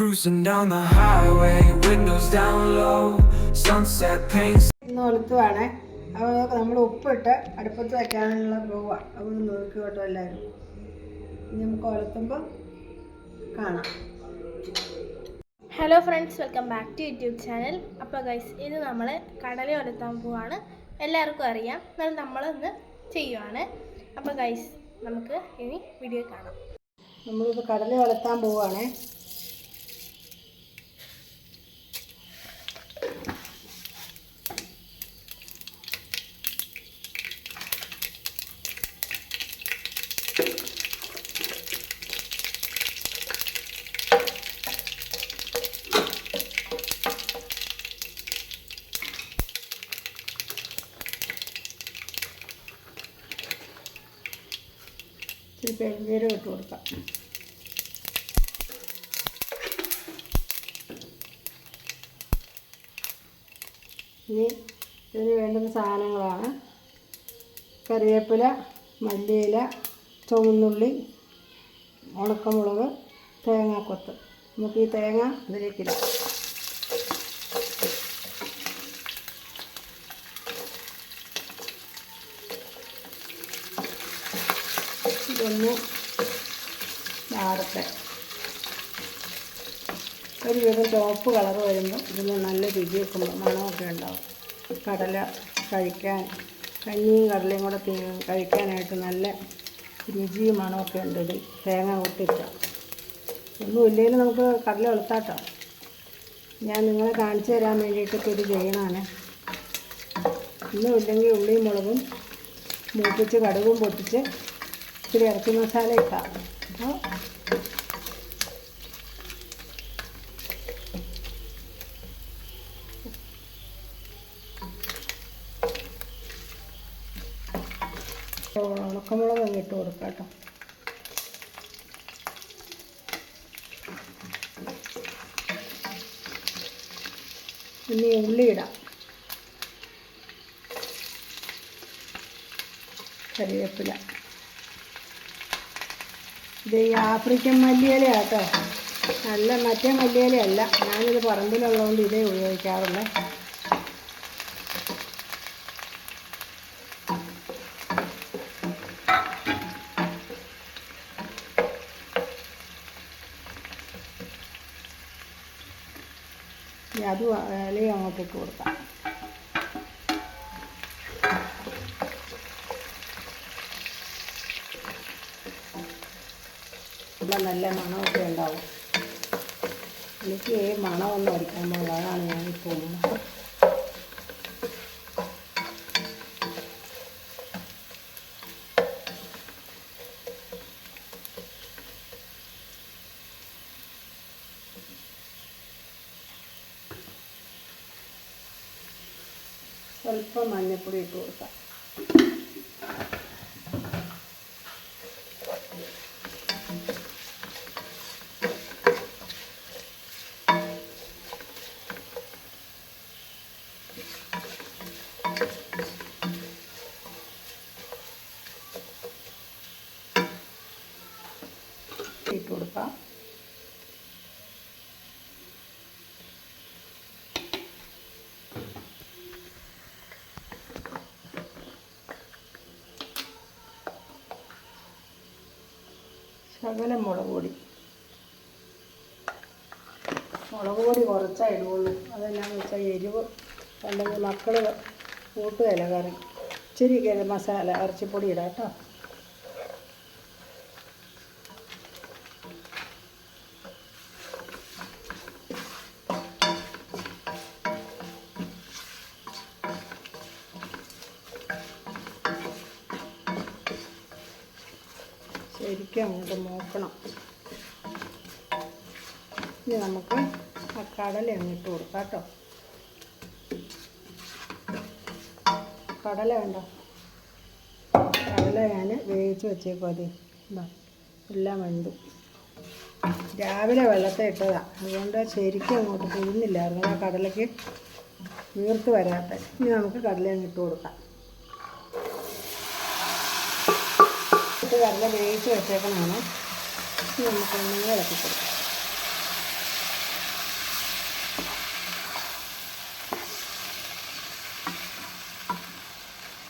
Cruising down the highway, windows down low, sunset paints. ഇന്ന് ഒലുത്തുവാണ് അപ്പോൾ നമ്മൾ ഉപ്പിട്ട് അടുപ്പത്ത് വയ്ക്കാനുള്ള പോവാണ് അപ്പോൾ നോക്കി കേട്ടോ എല്ലാവരും. ഇനി നമുക്ക് ഒലത്തുമ്പോൾ കാണാം. Hello friends welcome back to YouTube channel അപ്പോൾ ഗൈസ് ഇത് നമ്മൾ കടല ഉലത്താൻ പോവാണ്. എല്ലാവർക്കും അറിയാം. എന്നാൽ നമ്മളിന്ന് ചെയ്യുവാണ്. അപ്പോൾ ഗൈസ് നമുക്ക് ഇനി വീഡിയോ കാണാം. നമ്മളിപ്പോൾ കടല വളർത്താൻ പോവുകയാണേ ഇച്ചിരി പെരുംജീരകം ഇട്ട് കൊടുക്കാം. ഇനി ഇതിന് വേണ്ടുന്ന സാധനങ്ങളാണ്. കറിവേപ്പില മല്ലിയില ചുവന്നുള്ളി ഉണക്കമുളക് തേങ്ങാക്കൊത്ത്. നമുക്ക് ഈ തേങ്ങ ഇതിലേക്കിടാം ഇതൊന്ന് നാടത്തെ ഒരു വിധം ചുവപ്പ് കളർ വരുമ്പോൾ ഇതിന് നല്ല രുചിയൊക്കെ മണമൊക്കെ ഉണ്ടാവും. കടല കഴിക്കാൻ കഞ്ഞിയും കടലയും കൂടെ കഴിക്കാനായിട്ട് നല്ല രുചിയും മണമൊക്കെ ഉണ്ട് ഇത്. തേങ്ങ കൂട്ടിച്ച ഒന്നും ഇല്ലെങ്കിലും നമുക്ക് കടല വെളുത്താട്ടോ. ഞാൻ നിങ്ങളെ കാണിച്ചു തരാൻ വേണ്ടിയിട്ടൊക്കെ ഇത് ചെയ്യണമാണ് ഒന്നും ഇല്ലെങ്കിൽ ഉള്ളിയും മുളകും മൂപ്പിച്ച് കടുകും പൊട്ടിച്ച് ഇച്ചിരി ഇറച്ചി മസാല ഇട്ടാൽ അപ്പോൾ ഉണക്കമുളക് അങ്ങ് ഇട്ട് കൊടുക്കാം കേട്ടോ. ഇനി ഉള്ളി ഇടാം. കറിവേപ്പില ഇത് ഈ ആഫ്രിക്കൻ മല്ലിയില കേട്ടോ നല്ല മറ്റേ മല്ലിയിലയല്ല. ഞാനിത് പറമ്പിലുള്ളതുകൊണ്ട് ഇതേ ഉപയോഗിക്കാറുള്ളൂ. ഇനി അതും ഇലയും അങ്ങോട്ടേക്ക് കൊടുക്കാം. ഇപ്പം നല്ല മണമൊക്കെ ഉണ്ടാവും. എനിക്ക് മണമൊന്നും അടിക്കാൻ പോകുന്നത് അതാണ് ഞാൻ പോകുന്നത് സ്വല്പം മഞ്ഞൾപ്പൊടി ഇട്ട് കൊടുക്കാം. കൊടുക്കാം ശകലം മുളക് പൊടി. മുളക് പൊടി കുറച്ചേ ഇടുകയുള്ളൂ അതെന്നാന്ന് വെച്ചാൽ എരിവ് അല്ലെങ്കിൽ മക്കൾ കൂട്ടുകയില്ല കറി. ഇച്ചിരി ഗരം മസാല ഇറച്ചിപ്പൊടി ഇടാം കേട്ടോ. ശരിക്കും അങ്ങോട്ട് നോക്കണം. ഇനി നമുക്ക് ആ കടല അങ്ങിട്ട് കൊടുക്കാം കേട്ടോ. കടല വേണ്ട. കടല ഞാൻ വേവിച്ച് വെച്ചേക്കും അത്. എല്ലാം വെന്തു. രാവിലെ വെള്ളത്തെ ഇട്ടതാണ് അതുകൊണ്ട് ശരിക്കും അങ്ങോട്ട് പോകുന്നില്ലായിരുന്നു ആ കടലയ്ക്ക് വീർത്ത് വരാത്ത ഇനി നമുക്ക് കടല അങ്ങിട്ട് കൊടുക്കാം. ഇട്ട് കടല വേവിച്ച് വെച്ചേക്കണമാണ് നമുക്കൊന്ന് ഇളക്കി കൊടുക്കാം.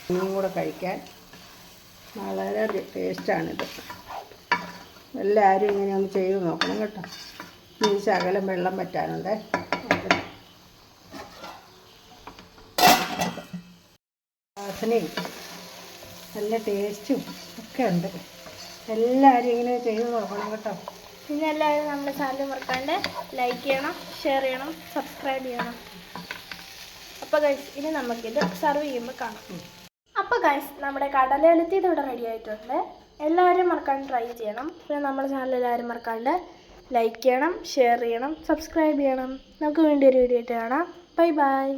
ഒന്നും കൂടെ കഴിക്കാൻ വളരെ ടേസ്റ്റാണിത്. എല്ലാവരും ഇങ്ങനെ ഒന്ന് ചെയ്ത് നോക്കണം കേട്ടോ. ഈ ശകലം വെള്ളം പറ്റാനുണ്ട് വാസനയും നല്ല ടേസ്റ്റും ഒക്കെ ഉണ്ട് എല്ലാവരും ഇങ്ങനെ ചെയ്ത് നോക്കണം കേട്ടോ. പിന്നെ എല്ലാവരും നമ്മുടെ ചാനൽ മറക്കാണ്ട് ലൈക്ക് ചെയ്യണം ഷെയർ ചെയ്യണം സബ്സ്ക്രൈബ് ചെയ്യണം. അപ്പോൾ ഗൈസ് ഇനി നമുക്കിത് സെർവ് ചെയ്യുമ്പോൾ കാണാം. അപ്പോൾ ഗൈസ് നമ്മുടെ കടലയിലെത്തി ഇവിടെ റെഡി ആയിട്ടുണ്ട്. എല്ലാവരും മറക്കാണ്ട് ട്രൈ ചെയ്യണം. പിന്നെ നമ്മുടെ ചാനൽ എല്ലാവരും മറക്കാണ്ട് ലൈക്ക് ചെയ്യണം ഷെയർ ചെയ്യണം സബ്സ്ക്രൈബ് ചെയ്യണം. നമുക്ക് വേണ്ടി ഒരു വീഡിയോ ആയിട്ട് കാണാം. Bye bye